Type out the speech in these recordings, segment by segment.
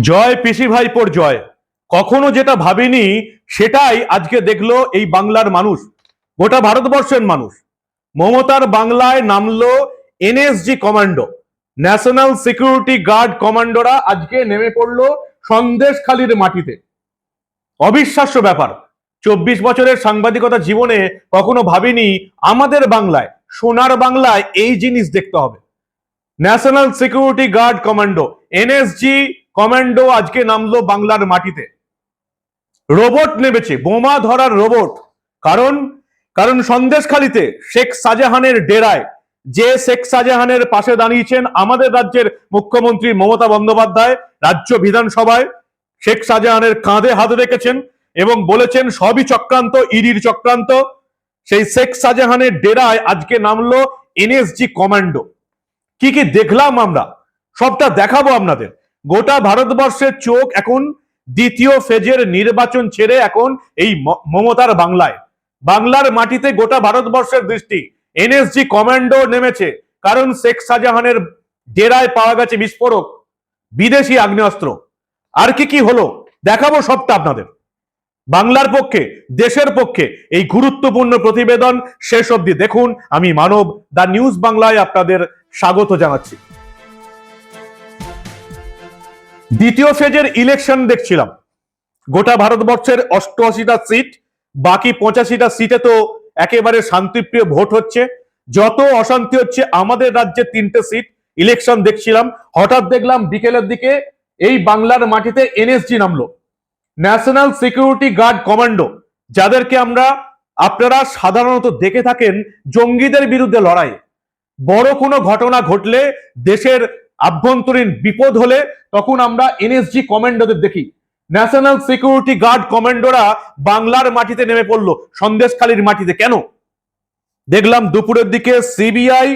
জয় পিসি ভাইপোর জয়। কখনো যেটা ভাবিনি, সেটাই আজকে দেখল এই বাংলার মানুষ, গোটা ভারতবর্ষের মানুষ। মমতার বাংলায় নামলো NSG commando, national security guard কমান্ডোরা আজকে নেমে পড়ল সন্দেশখালীর মাটিতে। অবিশ্বাস্য ব্যাপার, চব্বিশ বছরের সাংবাদিকতা জীবনে কখনো ভাবিনি আমাদের বাংলায়, সোনার বাংলায় এই জিনিস দেখতে হবে। National security guard commando, NSG commando আজকে নামলো বাংলার মাটিতে। রোবট নেমেছে, বোমা ধরার রোবট। কারণ কারণ সন্দেশখালিতে শেখ শাহজাহানের ডেরায়, যে শেখ শাহজাহানের পাশে দাঁড়িয়েছেন আমাদের রাজ্যের মুখ্যমন্ত্রী মমতা বন্দ্যোপাধ্যায়, রাজ্য বিধানসভায় শেখ শাহজাহানের কাঁধে হাত রেখেছেন এবং বলেছেন, সবই চক্রান্ত, ইডির চক্রান্ত। সেই শেখ শাহজাহানের ডেরায় আজকে নামলো এনএসজি কমান্ডো। কি কি দেখলাম আমরা? সবটা দেখাবো আপনাদের। গোটা ভারতবর্ষের চোখ এখন দ্বিতীয় ফেজের নির্বাচন ছেড়ে এখন এই মমতার বাংলায়। বাংলার মাটিতে গোটা ভারতবর্ষের দৃষ্টি। এনএসজি কমান্ডো নেমেছে, কারণ শেখ শাহজাহানের ডেরায় পাওয়া গেছে বিস্ফোরক, বিদেশি আগ্নেয়াস্ত্র। আর কি কি হলো, দেখাবো সবটা আপনাদের। বাংলার পক্ষে, দেশের পক্ষে এই গুরুত্বপূর্ণ প্রতিবেদন শেষ অবধি দেখুন। আমি মানব দা নিউজ বাংলায় আপনাদের স্বাগত জানাচ্ছি। দ্বিতীয় ফেজের ইলেকশন দেখছিলাম। গোটা ভারতবর্ষের অষ্টআশিটা সিট বাকি পঁচাশিটা সিটে তো একেবারে শান্তিপ্রিয় ভোট হচ্ছে। যত অশান্তি হচ্ছে, আমাদের রাজ্যে তিনটে সিট ইলেকশন দেখছিলাম। হঠাৎ দেখলাম বিকেলের দিকে এই বাংলার মাটিতে এনএসজি নামলো। ন্যাশনাল সিকিউরিটি গার্ড কমান্ডো যাদেরকে আমরা, আপনারা সাধারণত দেখে থাকেন জঙ্গিদের বিরুদ্ধে লড়াই। বড় কোনো ঘটনা ঘটলে দেশের আভ্যন্তরীণ বিপদ হলে তখন আমরা এনএসজি কমান্ডোদের দেখি। ন্যাশনাল সিকিউরিটি গার্ড কমান্ডোরা বাংলার মাটিতে নেমে পড়ল, সন্দেশখালীর মাটিতে। কেন? দেখলাম দুপুরের দিকে সিবিআই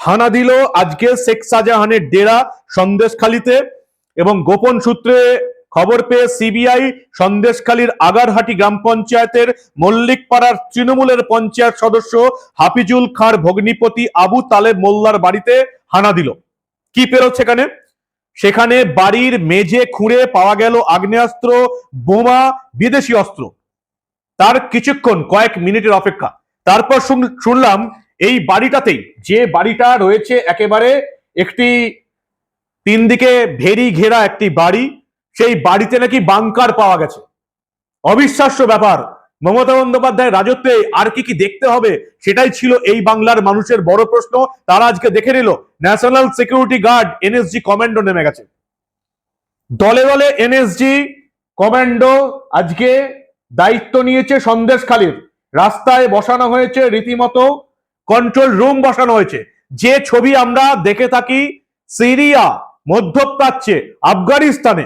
হানা দিল, আজকে শেখ শাহজাহানের ডেরা সন্দেশখালীতে এবং গোপন সূত্রে খবর পেয়ে সিবিআই সন্দেশখালীর আগারহাটি গ্রাম পঞ্চায়েতের মল্লিকপাড়ার তৃণমূলের পঞ্চায়েত সদস্য হাফিজুল খাঁর ভগ্নিপতি আবু তালেব মোল্লার বাড়িতে হানা দিল। কি পেরোচ্ছে সেখানে সেখানে বাড়ির মেঝে খুঁড়ে পাওয়া গেল আগ্নেয়াস্ত্র, বোমা, বিদেশি অস্ত্র। তার কিছুক্ষণ, কয়েক মিনিটের অপেক্ষা। তারপর শুন- শুনলাম এই বাড়িটাতেই, যে বাড়িটা রয়েছে একেবারে একটি তিন দিকে ভেরি ঘেরা একটি বাড়ি, সেই বাড়িতে নাকি বাংকার পাওয়া গেছে। অবিশ্বাস্য ব্যাপার মমতা বন্দ্যোপাধ্যায়ের রাজত্বে আর কি কি দেখতে হবে, সেটাই ছিল এই বাংলার মানুষের বড় প্রশ্ন। তারা আজকে দেখে নিল national security guard NSG commando নেমে গেছে। দলে দলে এনএসজি কমান্ডো আজকে দায়িত্ব নিয়েছে সন্দেশখালীর। রাস্তায় বসানো হয়েছে, রীতিমতো কন্ট্রোল রুম বসানো হয়েছে। যে ছবি আমরা দেখে থাকি, সিরিয়া, মধ্যপ্রাচ্যে, আফগানিস্তানে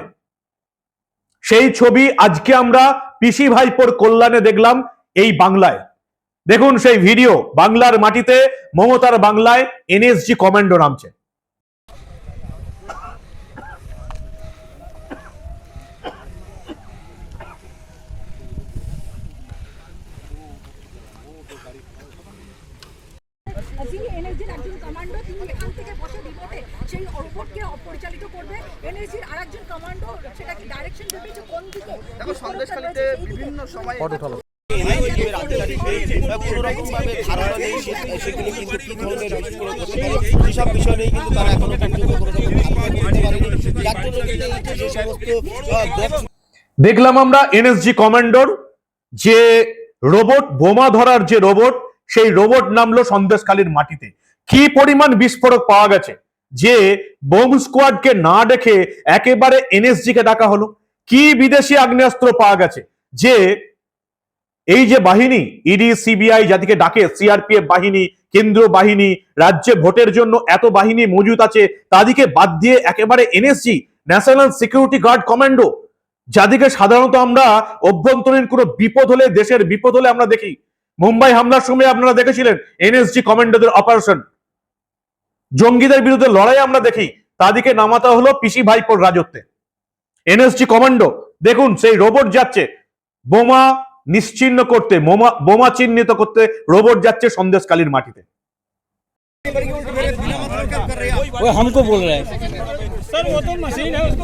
সেই ছবি আজকে আমরা পিসি ভাইপোর কল্যাণে দেখলাম এই বাংলায়। দেখুন সেই ভিডিও, বাংলার মাটিতে, মমতার বাংলায়, এনএসজি কমান্ডো নামছে যিনি এনএসজির একজন কমান্ডো তিনি এখান থেকে বসে রিমোটে সেই রোবটকে পরিচালিত করবে এনএসজির আরেকজন কমান্ডো সেটাকে ডাইরেকশন দেবে যে কোন দিকে দেখো সন্দেশখালীতে বিভিন্ন সময় কোনোরকম ভাবে ধারণা নেই সেগুলো কিন্তু কি ধরনের বিস্ফোরণ করতে সেসব বিষয় নিয়ে কিন্তু তারা এখনও পর্যন্ত কোনো রকম ধারণা করতে পারেনি। যার জন্য কিন্তু যে সমস্ত দেখলাম আমরা এনএসজি কমান্ডোর যে রোবট বোমা ধরার যে রোবট সেই রোবট নামলো সন্দেশখালীর মাটিতে। কি পরিমাণ বিস্ফোরক পাওয়া গেছে? যে বোম স্কোয়াডকে না ডেকে একেবারে এনএসজি কে ডাকা হলো। কি বিদেশি আগ্নেয়াস্ত্র পাওয়া গেছে? যে এই যে বাহিনী ইডি সিবিআই যাদেরকে ডাকে সিআরপিএফ বাহিনী, কেন্দ্রীয় বাহিনী, রাজ্যে ভোটের জন্য এত বাহিনী মজুদ আছে, তাদেরকে বাদ দিয়ে একেবারে NSG national security guard commando যাদেরকে সাধারণত আমরা অভ্যন্তরীণ কোনো বিপদ হলে, দেশের বিপদ হলে আমরা দেখি। মুম্বাই হামলার সময় আপনারা দেখেছিলেন এনএসজি কমান্ডোদের অপারেশন জঙ্গিদের বিরুদ্ধে লড়াই আমরা দেখি তাদেরকে নামাতে হলো পিসি ভাইপোর রাজত্বে এনএসজি কমান্ডো দেখুন সেই রোবট যাচ্ছে বোমা নিশ্চিহ্ন করতে বোমা বোমা চিহ্নিত করতে রোবট যাচ্ছে সন্দেশকালীর মাটিতে वो हमको बोल रहे हैं सर वो तो मशीन है उसको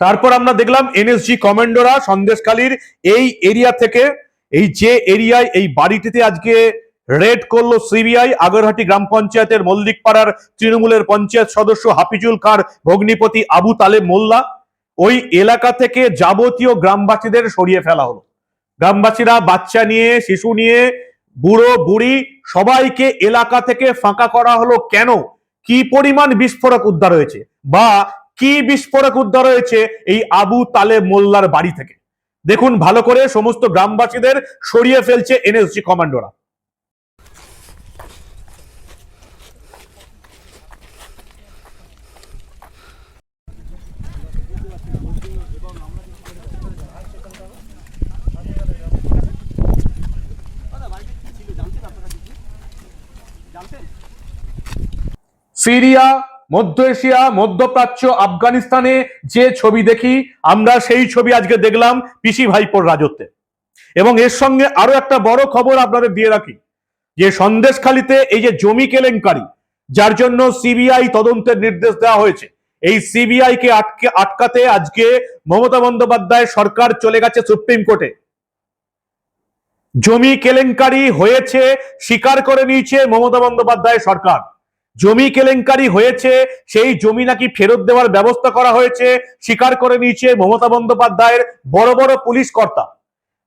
তারপর আমরা দেখলাম এনএসজি কমান্ডোরা সন্দেশকালীর এই এরিয়া থেকে, এই যে এরিয়ায়, এই বাড়িটিতে আজকে রেড করল সিবিআই, আগরহাটি গ্রাম পঞ্চায়েতের মল্লিকপাড়ার তৃণমূলের পঞ্চায়েত সদস্য হাফিজুল কার ভগ্নিপতি আবু তালেব মোল্লা। ওই এলাকা থেকে যাবতীয় গ্রামবাসীদের সরিয়ে ফেলা হলো। গ্রামবাসীরা বাচ্চা নিয়ে, শিশু নিয়ে, বুড়ো, বুড়ি সবাইকে এলাকা থেকে ফাঁকা করা হলো কেন? কি পরিমাণ বিস্ফোরক উদ্ধার হয়েছে? বা কি বিস্ফোরক উদ্ধার হয়েছে এই আবু তালে মোল্লার বাড়ি থেকে? দেখুন, ভালো করে সমস্ত গ্রামবাসীদের সরিয়ে ফেলছে এনএসজি কমান্ডোরা। সিরিয়া, মধ্য এশিয়া, মধ্যপ্রাচ্য, আফগানিস্তানে যে ছবি দেখি, আমরা সেই ছবি আজকে দেখলাম পিসি ভাইপোর রাজত্বে। এবং এর সঙ্গে আরও একটা বড় খবর আপনাদের দিয়ে রাখি, যে সন্দেশখালিতে এই যে জমি কেলেঙ্কারি, যার জন্য সিবিআই তদন্তের নির্দেশ দেওয়া হয়েছে, এই সিবিআই কে আটকে আটকাতে আজকে মমতা বন্দ্যোপাধ্যায় সরকার চলে গেছে সুপ্রিম কোর্টে। জমি কেলেঙ্কারি হয়েছে, স্বীকার করে নিয়েছে মমতা বন্দ্যোপাধ্যায় সরকার। জমি কেলেঙ্কারি হয়েছে, সেই জমি নাকি ফেরত দেওয়ার ব্যবস্থা করা হয়েছে, স্বীকার করে নিয়েছে মমতা বন্দ্যোপাধ্যায়ের বড় বড় পুলিশ কর্তা।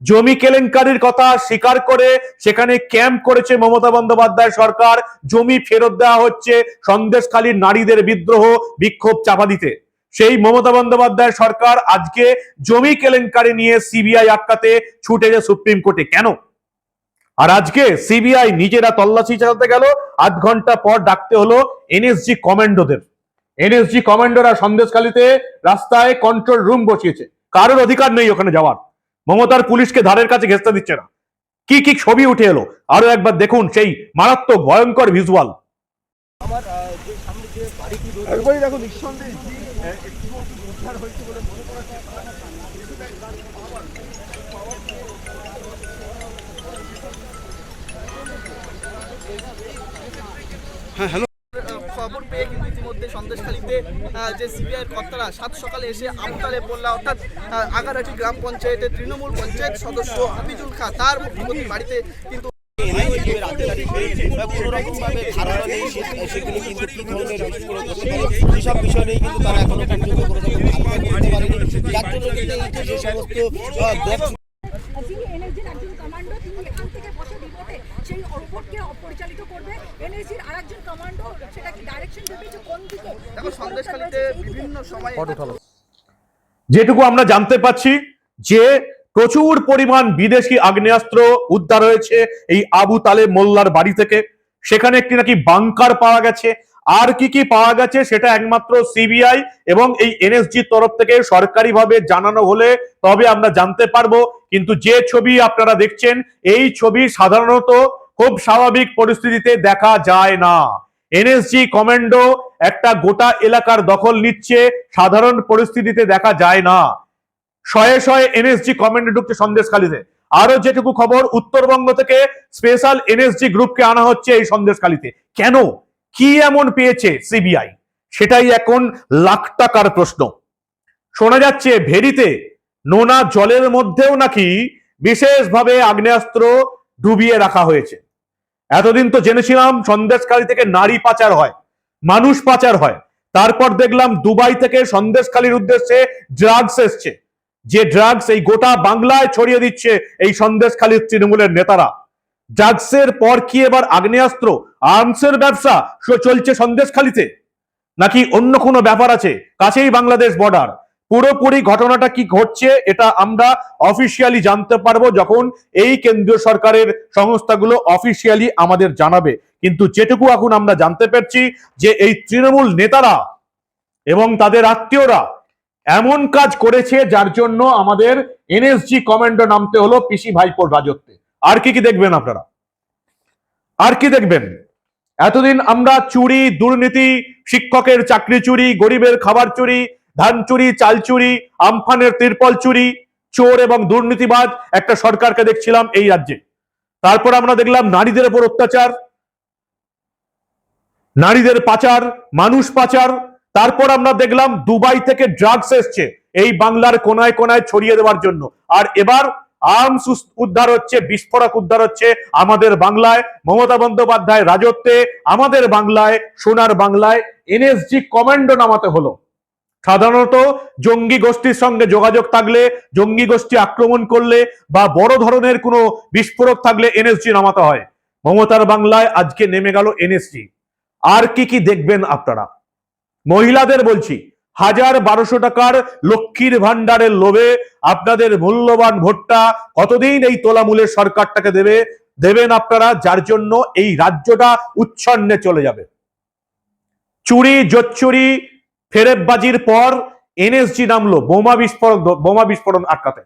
জমি কেলেঙ্কারির কথা স্বীকার করে সেখানে ক্যাম্প করেছে মমতা বন্দ্যোপাধ্যায় সরকার, জমি ফেরত দেওয়া হচ্ছে সন্দেশখালীর নারীদের বিদ্রোহ, বিক্ষোভ চাপা দিতে। সেই মমতা বন্দ্যোপাধ্যায় সরকার আজকে জমি কেলেঙ্কারি নিয়ে সিবিআই আটকাতে ছুটে যে সুপ্রিম কোর্টে। কেন? আর আজকে সিবিআই নিজেরা তল্লাশি চালাতে গেল। আধ ঘণ্টা পর ডাকতে হলো এনএসজি কমান্ডোদের। এনএসজি কমান্ডোরা সন্দেশখালীতে রাস্তায় কন্ট্রোল রুম বসিয়েছে। কারোর অধিকার নেই ওখানে যাওয়ার। মমতার পুলিশকে ধারের কাছে ঘেঁচতে দিচ্ছে না। কি কি ছবি উঠে এলো? আরও একবার দেখুন সেই মারাত্মক ভয়ঙ্কর ভিজুয়াল একবারই দেখো নিঃসন্দেহে। একটু উদ্ধার হয়েছে বলে মনে করা খবর পেয়ে কিন্তু ইতিমধ্যে সন্দেশখালীতে যে সিবিআই কর্তারা সাত সকালে এসে আমতালে বললা অর্থাৎ আহ, আগারহাটি গ্রাম পঞ্চায়েতের তৃণমূল পঞ্চায়েত সদস্য হাফিজুল খা তার ভগ্নিপতির বাড়িতে কিন্তু কোনো রকম ধারণা নেই সেগুলো কিন্তু কি ধরনের বিস্ফোরণ করতে সেসব বিষয় নিয়ে কিন্তু তারা এখনও পর্যন্ত কোনো রকম ধারণা করতে পারেনি। যার জন্য কিন্তু এই যে সমস্ত বক্স যিনি এনএসজির একজন কমান্ডো তিনি এখান থেকে বসে রিমোটে সেই রোবটকে পরিচালিত করবে। এনএসির আরেকজন কমান্ডো সেটা কি ডাইরেকশন দেবে যে কোন দিকে দেখো সন্দেশখালীতে বিভিন্ন সময়ে যেটুকু আমরা জানতে পাচ্ছি যে প্রচুর পরিমাণ বিদেশি আগ্নেয়াস্ত্র উদ্ধার হয়েছে এই আবু তালে মোল্লার বাড়ি থেকে। সেখানে একটি নাকি বাংকার পাওয়া গেছে। আর কি কি পাওয়া গেছে সেটা একমাত্র সিবিআই এবং এই এনএসজির তরফ থেকে সরকারিভাবে জানানো হলে তবে আমরা জানতে পারব। কিন্তু যে ছবি আপনারা দেখছেন, এই ছবি সাধারণত খুব স্বাভাবিক পরিস্থিতিতে দেখা যায় না। এনএসজি কমান্ডো একটা গোটা এলাকার দখল নিচ্ছে, সাধারণ পরিস্থিতিতে দেখা যায় না। শয়ে শয়ে এনএসজি কমান্ডো ঢুকছে সন্দেশখালীতে। আরও যেটুকু খবর, উত্তরবঙ্গ থেকে স্পেশাল এনএসজি গ্রুপকে আনা হচ্ছে এই সন্দেশখালীতে। কেন? কি এমন পেয়েছে সিবিআই? সেটাই এখন লাখ টাকার প্রশ্ন। শোনা যাচ্ছে ভেরিতে নোনা জলের মধ্যেও নাকি বিশেষভাবে আগ্নেয়াস্ত্র ডুবিয়ে রাখা হয়েছে। এতদিন তো জেনেছিলাম সন্দেশখালী থেকে নারী পাচার হয়, মানুষ পাচার হয়। তারপর দেখলাম দুবাই থেকে সন্দেশখালীর উদ্দেশ্যে ড্রাগস এসছে। যে ড্রাগস এই গোটা বাংলায় ছড়িয়ে দিচ্ছে এই সন্দেশখালীর তৃণমূলের নেতারা। ড্রাগসের পর কি এবার আগ্নেয়াস্ত্র, আর্মসের ব্যবসা চলছে সন্দেশখালীতে? নাকি অন্য কোনো ব্যাপার আছে? কাছেই বাংলাদেশ বর্ডার পুরোপুরি ঘটনাটা কি ঘটছে এটা আমরা অফিসিয়ালি জানতে পারব যখন এই কেন্দ্রীয় সরকারের সংস্থাগুলো অফিসিয়ালি আমাদের জানাবে। কিন্তু যেটুকু এখন আমরা জানতে পারছি যে এই তৃণমূল নেতারা এবং তাদের আত্মীয়রা এমন কাজ করেছে যার জন্য আমাদের এনএসজি কমান্ডো নামতে হলো পিসি ভাইপোর রাজত্বে। আর কি কি দেখবেন আপনারা? আর কি দেখবেন? এতদিন আমরা চুরি, দুর্নীতি, শিক্ষকের চাকরি চুরি, গরিবের খাবার চুরি, ধান চুরি, চাল চুরি, আমফানের তিরপল চুরি, চোর এবং দুর্নীতিবাজ একটা সরকারকে দেখছিলাম এই রাজ্যে। তারপর আমরা দেখলাম নারীদের উপর অত্যাচার, নারীদের পাচার, মানুষ পাচার। তারপর আমরা দেখলাম দুবাই থেকে ড্রাগস এসছে এই বাংলার কোনায় কোনায় ছড়িয়ে দেওয়ার জন্য। আর এবার আর্মস উদ্ধার হচ্ছে, বিস্ফোরক উদ্ধার হচ্ছে আমাদের বাংলায়। মমতা বন্দ্যোপাধ্যায় রাজত্বে, আমাদের বাংলায়, সোনার বাংলায়, এনএসজি কমান্ডো নামাতে হলো। সাধারণত জঙ্গি গোষ্ঠীর সঙ্গে যোগাযোগ থাকলে, জঙ্গি গোষ্ঠী আক্রমণ করলে বা বড় ধরনের কোনো বিস্ফোরক থাকলে এনএসজি নামাতে হয়। মমতার বাংলায় আজকে নেমে গেল এনএসজি। আর কি কি দেখবেন আপনারা? মহিলাদের বলছি হাজার বারোশো টাকার লক্ষ্মীর ভান্ডারের লোভে আপনাদের মূল্যবান ভোটটা কতদিন এই তোলামূলের সরকারটাকে দেবে, দেবেন আপনারা? যার জন্য এই রাজ্যটা উচ্ছন্নে চলে যাবে। চুরি, জোচ্চুরি, ফেরেববাজির পর এনএসজি নামলো বোমা বিস্ফোরক বোমা বিস্ফোরণ আটকাতে।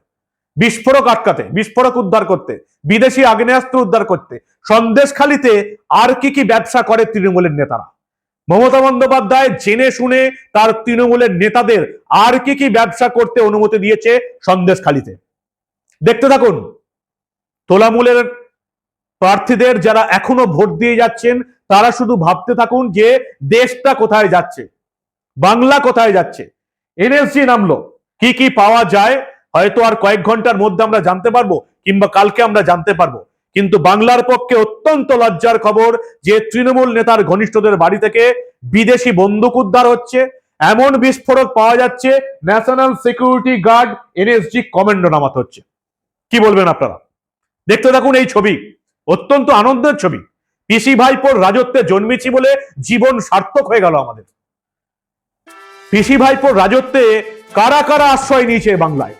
বিস্ফোরক আটকাতে, বিস্ফোরক উদ্ধার করতে, বিদেশি আগ্নেয়াস্ত্র উদ্ধার করতে। সন্দেশখালিতে আর কি কি ব্যবসা করে তৃণমূলের নেতারা? মমতা বন্দ্যোপাধ্যায় জেনে শুনে তার তৃণমূলের নেতাদের আর কি কি ব্যবসা করতে অনুমতি দিয়েছে সন্দেশখালিতে। দেখতে থাকুন, তোলামূলের প্রার্থীদের যারা এখনও ভোট দিয়ে যাচ্ছেন, তারা শুধু ভাবতে থাকুন যে দেশটা কোথায় যাচ্ছে, বাংলা কোথায় যাচ্ছে। এনএসজি নামলো, কি কি পাওয়া যায়, হয়তো আর কয়েক ঘণ্টার মধ্যে আমরা জানতে পারব, কিংবা কালকে আমরা জানতে পারব। কিন্তু বাংলার পক্ষে অত্যন্ত লজ্জার খবর যে তৃণমূল নেতার ঘনিষ্ঠদের বাড়ি থেকে বিদেশি বন্দুক উদ্ধার হচ্ছে। এমন বিস্ফোরক পাওয়া যাচ্ছে, national security guard, NSG commando নামাতে হচ্ছে। কি বলবেন আপনারা? দেখতে থাকুন এই ছবি। অত্যন্ত আনন্দের ছবি। পিসি ভাইপোর রাজত্বে জন্মেছি বলে জীবন সার্থক হয়ে গেল আমাদের। পিসি ভাইপোর রাজত্বে কারা কারা আশ্রয় নিয়েছে বাংলায়?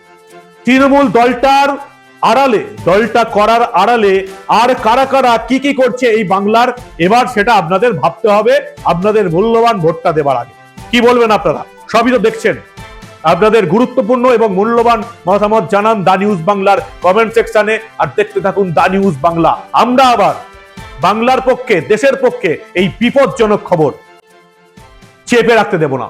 তৃণমূল দলটার আড়ালে, দলটা করার আড়ালে আর কারা কারা কি কি করছে এই বাংলার, এবার সেটা আপনাদের ভাবতে হবে, আপনাদের মূল্যবান ভোটটা দেবার আগে। কি বলবেন আপনারা? সবই তো দেখছেন। আপনাদের গুরুত্বপূর্ণ এবং মূল্যবান মতামত জানান দা নিউজ বাংলার কমেন্ট সেকশনে আর দেখতে থাকুন দা নিউজ বাংলা। আমরা আবার বাংলার পক্ষে, দেশের পক্ষে এই বিপজ্জনক খবর চেপে রাখতে দেব না।